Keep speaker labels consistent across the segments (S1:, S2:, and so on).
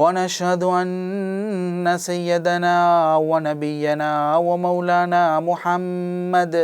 S1: ونشهد أن سيدنا ونبينا ومولانا محمد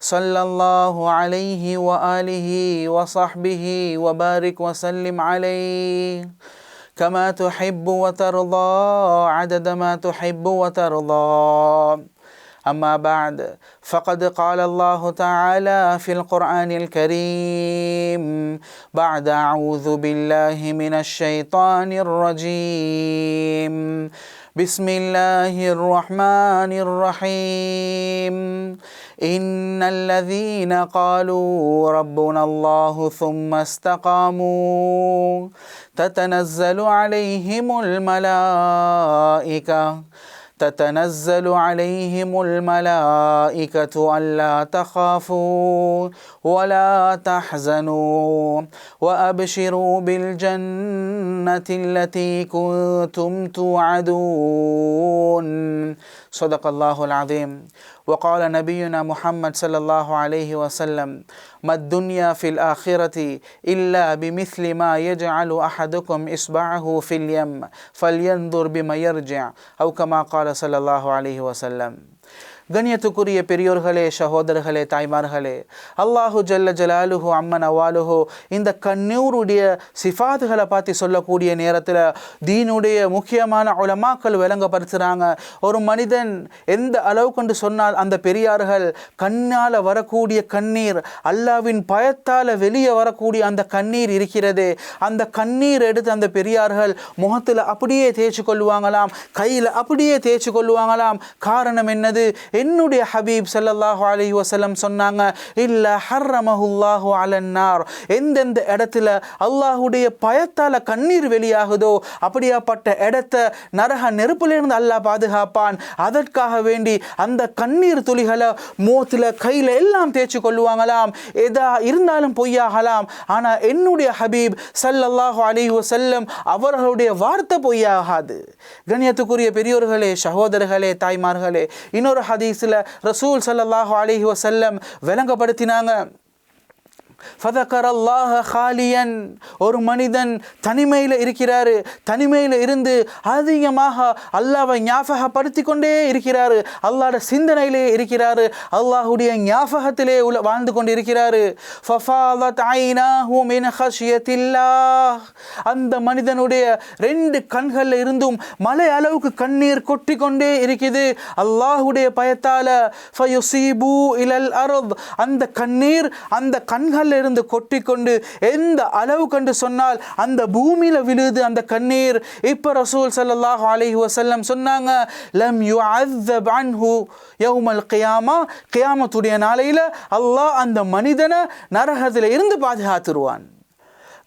S1: صلى الله عليه وآله وصحبه وبارك وسلم عليه. كما تحب وترضى عدد ما تحب وترضى. أما بعد فقد قال الله تعالى في القرآن الكريم بعد أعوذ بالله من الشيطان الرجيم. بسم الله الرحمن الرحيم. إن الذين قالوا ربنا الله ثم استقاموا تتنزل عليهم الملائكة. تتنزل عليهم الملائكة ألا تخافوا ولا تحزنوا وأبشروا بالجنة التي كنتم توعدون. صدق الله العظيم. وقال نبينا محمد صلى الله عليه وسلم ما الدنيا في الآخرة إلا بمثل ما يجعل أحدكم إصبعه في اليم فلينظر بما يرجع. أو كما قال صلى الله عليه وسلم. கண்ணியத்துக்குரிய பெரியோர்களே சகோதரர்களே தாய்மார்களே அல்லாஹு ஜல்ல ஜலாலுஹு அம்மன் அவாலுஹு இந்த கண்ணூருடைய சிஃபாதுகளை பார்த்து சொல்லக்கூடிய நேரத்தில் தீனுடைய முக்கியமான உலமாக்கள் விளங்கப்படுத்துகிறாங்க ஒரு மனிதன் எந்த அளவு கொண்டு சொன்னால் அந்த பெரியார்கள் கண்ணால் வரக்கூடிய கண்ணீர் அல்லாவின் பயத்தால் வெளியே வரக்கூடிய அந்த கண்ணீர் இருக்கிறது. அந்த கண்ணீர் எடுத்து அந்த பெரியார்கள் முகத்தில் அப்படியே தேய்ச்சி கொள்வாங்களாம் கையில் அப்படியே தேய்ச்சி கொள்வாங்களாம் காரணம் என்னது? என்னுடைய ஹபீப் ஸல்லல்லாஹு அலி வசலம் சொன்னாங்க இல்லை ஹர்ரமஹுல்லாஹு அலன்னார் எந்தெந்த இடத்துல அல்லாஹுடைய பயத்தால் கண்ணீர் வெளியாகுதோ அப்படியாப்பட்ட இடத்த நரக நெருப்பிலிருந்து அல்லாஹ் பாதுகாப்பான். அதற்காக வேண்டி அந்த கண்ணீர் துளிகளை மோத்தில் கையில் எல்லாம் தேய்ச்சி கொள்ளுவாங்களாம். எதா இருந்தாலும் பொய்யாகலாம். ஆனால் என்னுடைய ஹபீப் ஸல்லல்லாஹு அலி வசல்லம் அவர்களுடைய வார்த்தை பொய்யாகாது. கண்ணியத்துக்குரிய பெரியோர்களே சகோதரர்களே தாய்மார்களே இன்னொரு ஹதி ஹதீஸில் ரசூல் சல்லாஹூ அலிஹி வசல்லம் விளங்கப்படுத்தினாங்க. ஃபதகர் அல்லாஹ ஹாலியன். ஒரு மனிதன் தனிமையில் இருக்கிறார். தனிமையில் இருந்து அதிகமாக அல்லாவை ஞாபகப்படுத்தி கொண்டே இருக்கிறார். அல்லாட சிந்தனையிலே இருக்கிறார். அல்லாஹுடைய ஞாபகத்திலே உள்ள வாழ்ந்து கொண்டு இருக்கிறார் ஃபஃபாதத் ஐனாஹு ஹூமின் ஹஷியத்தில்லா அந்த மனிதனுடைய ரெண்டு கண்களில் இருந்தும் மலை அளவுக்கு கண்ணீர் கொட்டி கொண்டே இருக்குது. அல்லாஹுடைய பயத்தால் ஃபயுசீபு இலல் அருத். அந்த கண்ணீர் அந்த கண்களில் இருந்து கொட்டி கொண்டு எந்த அளவு கண்டு சொன்னால் அந்த பூமியில விழுது அந்த கண்ணீர். இப்ப ரசூல் சல்லாஹ் அலஹி வசல்லம் சொன்னாங்க லம் யுஅzzab அன்ஹு யௌமல் கியாமா. கியாமத்துடைய நாளையில அல்லாஹ் அந்த மனிதனை நரகத்தில் இருந்து பாதுகாத்துருவான்.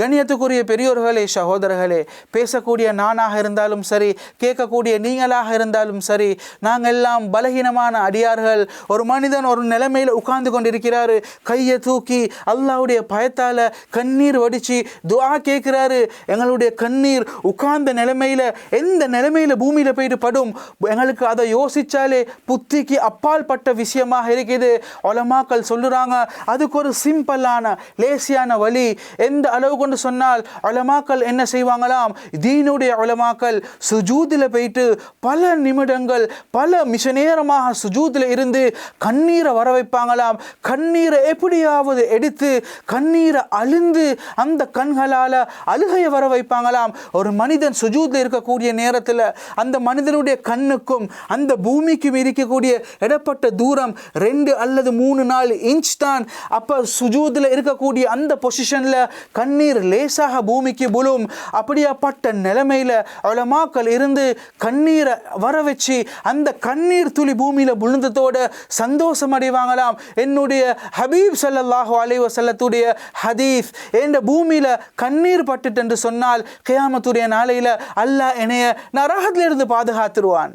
S1: கண்ணியத்துக்குரிய பெரியோர்களே சகோதரர்களே பேசக்கூடிய நானாக இருந்தாலும் சரி கேட்கக்கூடிய நீங்களாக இருந்தாலும் சரி நாங்கள் எல்லாம் பலகீனமான அடியார்கள். ஒரு மனிதன் ஒரு நிலைமையில் உட்கார்ந்து கொண்டிருக்கிறாரு. கையை தூக்கி அல்லாவுடைய பயத்தால் கண்ணீர் வடித்து துவா கேட்குறாரு. எங்களுடைய கண்ணீர் உட்கார்ந்த நிலைமையில் எந்த நிலைமையில் பூமியில் போயிட்டு படும்? எங்களுக்கு அதை யோசித்தாலே புத்திக்கு அப்பால் பட்ட விஷயமாக இருக்குது. ஒலமாக்கள் சொல்லுறாங்க அதுக்கு ஒரு சிம்பிளான லேசியான வழி. எந்த அளவுக்கு கொண்டு சொன்னால் உலமாக்கள் என்ன செய்வாங்களாம்? தீனுடைய உலமாக்கள் சுஜூதில் போயிட்டு பல நிமிடங்கள் பல மிஷ நேரமாக சுஜூதில் இருந்து கண்ணீரை வர வைப்பாங்களாம். கண்ணீரை எப்படியாவது எடுத்து கண்ணீரை அழுந்து அந்த கண்களால் அழுகையை வர வைப்பாங்களாம். ஒரு மனிதன் சுஜூதில் இருக்கக்கூடிய நேரத்தில் அந்த மனிதனுடைய கண்ணுக்கும் அந்த பூமிக்கும் இருக்கக்கூடிய இடப்பட்ட தூரம் ரெண்டு அல்லது மூணு நாலு இன்ச் தான். அப்போ சுஜூதில் இருக்கக்கூடிய அந்த பொசிஷனில் கண்ணீர் நீர் லேசாக பூமிக்கு புலும். அப்படியாப்பட்ட நிலைமையில் உலமாக்கள் இருந்து கண்ணீரை வர வச்சு அந்த கண்ணீர் துளி பூமியில் விழுந்ததோட சந்தோஷம் அடைவாங்களாம். என்னுடைய ஹபீப் ஸல்லல்லாஹு அலைஹி வஸல்லத்துடைய ஹதீஸ். என்ற பூமியில் கண்ணீர் பட்டுட்டு என்று சொன்னால் கியாமத்துடைய நாளையில் அல்லாஹ் என்னைய நரகத்திலிருந்து பாதுகாத்துருவான்.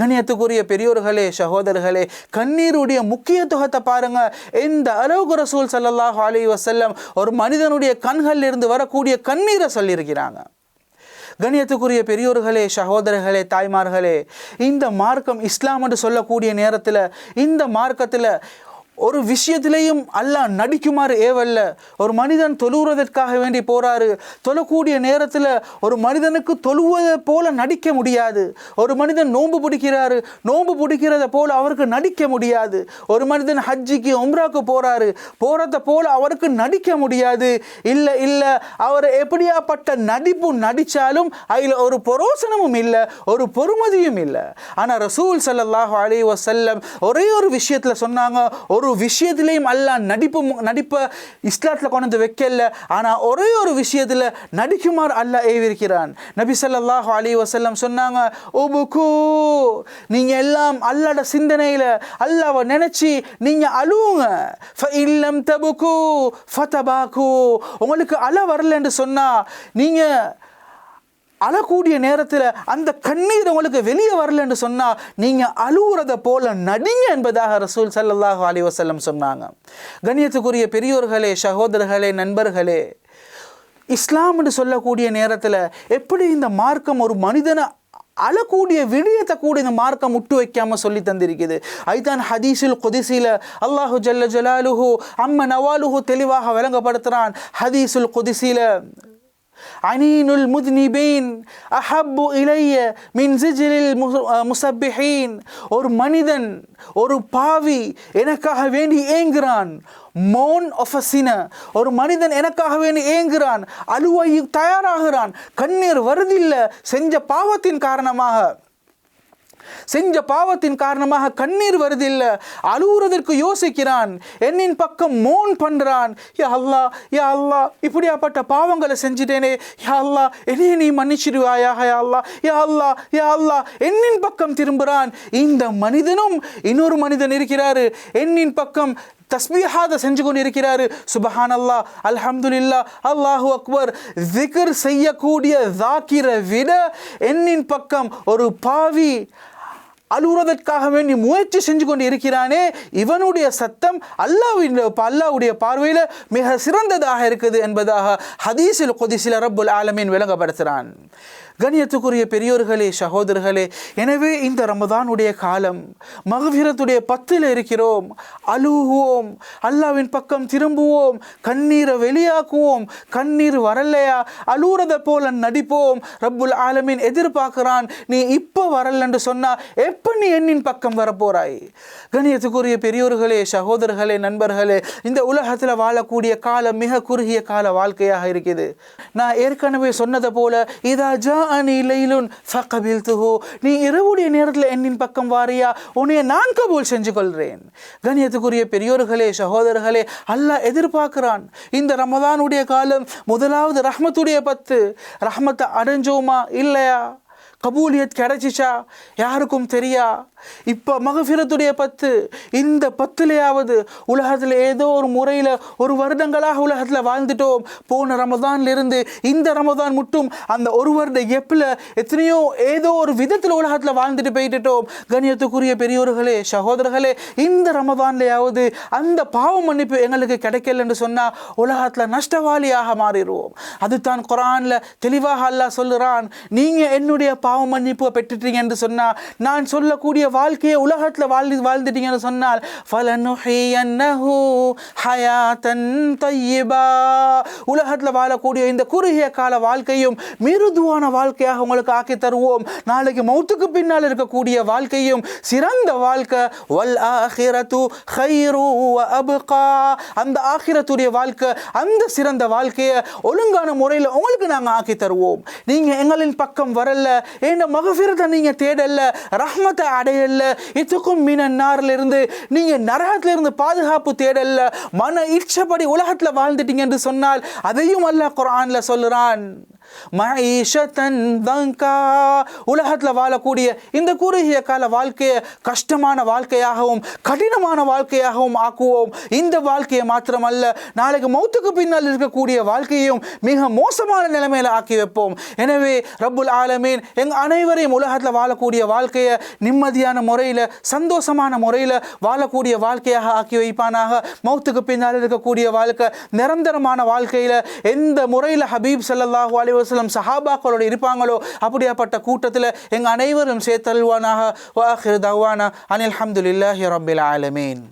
S1: கண்ணியத்துக்குரிய பெரியோர்களே சகோதரர்களே கண்ணீருடைய முக்கியத்துவத்தை பாருங்க. எந்த அளவுக்கு ரசூல் ஸல்லல்லாஹு அலி வசல்லம் ஒரு மனிதனுடைய கண்களில் இருந்து வரக்கூடிய கண்ணீரை சொல்லியிருக்கிறாங்க. கணியத்துக்குரிய பெரியோர்களே சகோதரர்களே தாய்மார்களே இந்த மார்க்கம் இஸ்லாம் என்று சொல்லக்கூடிய நேரத்தில் இந்த மார்க்கத்தில் ஒரு விஷயத்திலையும் அல்லாஹ் நடிக்குமாறு ஏவல்ல. ஒரு மனிதன் தொழுகிறதற்காக வேண்டி போகிறாரு தொழக்கூடிய நேரத்தில் ஒரு மனிதனுக்கு தொழுவதை போல நடிக்க முடியாது. ஒரு மனிதன் நோன்பு பிடிக்கிறாரு. நோன்பு பிடிக்கிறத போல அவருக்கு நடிக்க முடியாது. ஒரு மனிதன் ஹஜ்ஜிக்கு உம்ராக்கு போகிறாரு போகிறத போல அவருக்கு நடிக்க முடியாது. இல்லை இல்லை அவர் எப்படியாப்பட்ட நடிப்பு நடித்தாலும் அதில் ஒரு பொரோசனமும் இல்லை ஒரு பொறுமதியும் இல்லை. ஆனால் ரசூல் சல்லாஹ் அலி வசல்லம் ஒரே ஒரு விஷயத்தில் சொன்னாங்க ஒரு ஒரு விஷயத்திலையும் அல்லாஹ் நடிப்பு நடிப்பை இஸ்லாத்தில் கொண்டு வந்து வைக்கல. ஆனால் ஒரே ஒரு விஷயத்தில் நடிக்குமாறு அல்லாஹ் ஏவிருக்கிறான். நபி ஸல்லல்லாஹு அலி வசல்லம் சொன்னாங்க உபுகு நீங்கள் எல்லாம் அல்லாட சிந்தனையில் அல்லாவை நினச்சி நீங்கள் அழுவுங்க. ஃப இல்லம் தபுகு ஃபதபாகு உங்களுக்கு அழ வரலன்னு சொன்னால் நீங்கள் அழக்கூடிய நேரத்தில் அந்த கண்ணீர் உங்களுக்கு வெளியே வரலன்னு சொன்னால் நீங்கள் அழுவுறத போல நடிங்க என்பதாக ரசூல் ஸல்லல்லாஹு அலி வசல்லம் சொன்னாங்க. கண்ணியத்துக்குரிய பெரியோர்களே சகோதரர்களே நண்பர்களே இஸ்லாம் என்று சொல்லக்கூடிய நேரத்தில் எப்படி இந்த மார்க்கம் ஒரு மனிதனை அழக்கூடிய விடயத்தை கூட இந்த மார்க்கம் முட்டு வைக்காம சொல்லி தந்திருக்குது. ஐதான் ஹதீஸில் குதிசில அல்லாஹு ஜல்ல ஜலாலுஹு அம்ம நவாலுஹு தெளிவாக விளங்கப்படுத்துகிறான் ஹதீஸுல் குதிசில அனீனுல் முத்னிபீன் அஹப்பு இலைய மின் சிஜிலில் முசப்பிஹீன். ஒரு மனிதன் ஒரு பாவி எனக்காக வேண்டி ஏங்குகிறான் மோன் ஆஃப் அ சின ஒரு மனிதன் எனக்காக வேண்டி ஏங்குகிறான் அழுவை தயாராகிறான். கண்ணீர் வருதில்லை. செஞ்ச பாவத்தின் காரணமாக. செஞ்ச பாவத்தின் காரணமாக கண்ணீர் வருதில்லை. அழுவுறதற்கு யோசிக்கிறான். என்னின் பக்கம் மோன் பண்ணுறான் யா அல்லா யா அல்லா இப்படியாப்பட்ட பாவங்களை செஞ்சிட்டேனே. யா அல்லா என்னையே நீ மன்னிச்சிடுவாயாக யா அல்லா யா அல்லா யா அல்லா என்னின் பக்கம் திரும்புகிறான் இந்த மனிதனும் இன்னொரு மனிதன் இருக்கிறாரு. என்னின் பக்கம் தஸ்பீஹாத செஞ்சு கொண்டு இருக்கிறாரு சுபஹான் அல்லா அல்ஹம்துல்லா அல்லாஹு அக்பர். திகர் செய்யக்கூடிய தாக்கிர விட என்னின் பக்கம் ஒரு பாவி அழுகுறதற்காக வேண்டி முயற்சி செஞ்சு கொண்டு இருக்கிறானே. இவனுடைய சத்தம் அல்லாவின் அல்லாவுடைய பார்வையில் மிக சிறந்ததாக இருக்குது என்பதாக ஹதீஸில் கொதிசில் ரப்புல் ஆலமீன் விளங்கப்படுத்துகிறான் கணியத்துக்குரிய பெரியோர்களே சகோதரர்களே எனவே இந்த ரமதானுடைய காலம் மகவிரத்துடைய பத்தில் இருக்கிறோம் அழுகுவோம் அல்லாவின் பக்கம் திரும்புவோம் கண்ணீரை வெளியாக்குவோம் கண்ணீர் வரலையா அழுகுறத போல நடிப்போம். ரப்புல் ஆலமின் எதிர்பார்க்கிறான் நீ இப்போ வரலன்னு சொன்னால் எப்போ நீ என்னின் பக்கம் வரப்போறாய்? கணியத்துக்குரிய பெரியோர்களே சகோதரர்களே நண்பர்களே இந்த உலகத்தில் வாழக்கூடிய காலம் மிக குறுகிய கால வாழ்க்கையாக இருக்குது. நான் ஏற்கனவே சொன்னதை போல இதா ஜா அனி லைலுன் ஃபகபில் துஹு நீ இரவுடைய நேரத்தில் என்னின் பக்கம் வாரியா? உன்னைய நான் கபூல் செஞ்சு கொள்கிறேன் கணியத்துக்குரிய பெரியோர்களே சகோதரர்களே அல்லாஹ் எதிர்பார்க்கிறான். இந்த ரமதானுடைய காலம் முதலாவது ரஹ்மத்துடைய பத்து. ரஹ்மத்தை அடைஞ்சோமா? இல்லையா? கபூலியத் கிடைச்சிச்சா? யாருக்கும் தெரியா? இப்போ மகஃபிரத்துடைய பத்து இந்த பத்துலையாவது உலகத்தில் ஏதோ ஒரு முறையில் ஒரு வருடங்களாக உலகத்தில் வாழ்ந்துட்டோம். போன ரமதான்லேருந்து இந்த ரமதான் மட்டும் அந்த ஒரு வருட எப்பில் எத்தனையோ ஏதோ ஒரு விதத்தில் உலகத்தில் வாழ்ந்துட்டு போயிட்டுட்டோம். கணியத்துக்குரிய பெரியோர்களே சகோதரர்களே இந்த ரமதான்லையாவது அந்த பாவ மன்னிப்பு எங்களுக்கு கிடைக்கலன்னு சொன்னால் உலகத்தில் நஷ்டவாளியாக மாறிடுவோம். அதுதான் குரானில் தெளிவாக அல்லாஹ் சொல்லுறான் நீங்கள் என்னுடைய பாவ மன்னிப்பு பெற்றுட்டீங்க என்று சொன்னால் நான் சொல்லக்கூடிய வாழ்க்கையை உலகத்தில் வாழ்ந்து வாழ்ந்துட்டீங்கன்னு சொன்னால் ஃபலனுஹியன்னஹு ஹயாத்தன் தையிபா உலகத்தில் வாழக்கூடிய இந்த குறுகிய கால வாழ்க்கையும் மிருதுவான வாழ்க்கையாக உங்களுக்கு ஆக்கி தருவோம். நாளைக்கு மௌத்துக்கு பின்னால் இருக்கக்கூடிய வாழ்க்கையும் சிறந்த வாழ்க்கை. வல் ஆஹிரத்து ஹைரு அபுகா. அந்த ஆஹிரத்துடைய வாழ்க்கை அந்த சிறந்த வாழ்க்கையை ஒழுங்கான முறையில் உங்களுக்கு நாங்கள் ஆக்கி தருவோம். நீங்கள் எங்களின் பக்கம் வரல இந்த மகஃபிரத்தை நீங்கள் தேடல்ல ரஹ்மத்தை அடையல்ல இதுக்கும் மீனன்னாரில் நீங்கள் நரகத்திலிருந்து பாதுகாப்பு தேடல்ல மன இச்சப்படி உலகத்தில் வாழ்ந்துட்டீங்க என்று சொன்னால் அதையும் அல்லாஹ் குரானில் சொல்லுறான். மஈஷத்தன் தங்கா. உலகத்தில் வாழக்கூடிய இந்த குறுகிய கால வாழ்க்கையை கஷ்டமான வாழ்க்கையாகவும் கடினமான வாழ்க்கையாகவும் ஆக்குவோம். இந்த வாழ்க்கையை மாத்திரமல்ல நாளைக்கு மௌத்துக்கு பின்னால் இருக்கக்கூடிய வாழ்க்கையையும் மிக மோசமான நிலைமையில் ஆக்கி வைப்போம். எனவே ரப்புல் ஆலமீன் எங் அனைவரையும் உலகத்தில் வாழக்கூடிய வாழ்க்கையை நிம்மதியான முறையில் சந்தோஷமான முறையில் வாழக்கூடிய வாழ்க்கையாக ஆக்கி வைப்பானாக. மௌத்துக்கு பின்னால் இருக்கக்கூடிய வாழ்க்கை நிரந்தரமான வாழ்க்கையில் எந்த முறையில் ஹபீப் ஸல்லல்லாஹு அலைஹி வசலம் சஹாபாக்களோடு இருப்பாங்களோ? அப்படியாப்பட்ட கூட்டத்தில் எங்கள் அனைவரும் சேர்த்தல்வானாக? வாஹிர் தவானா? அனில் ஹம்துலில்லாஹி ரபில் ஆலமீன்.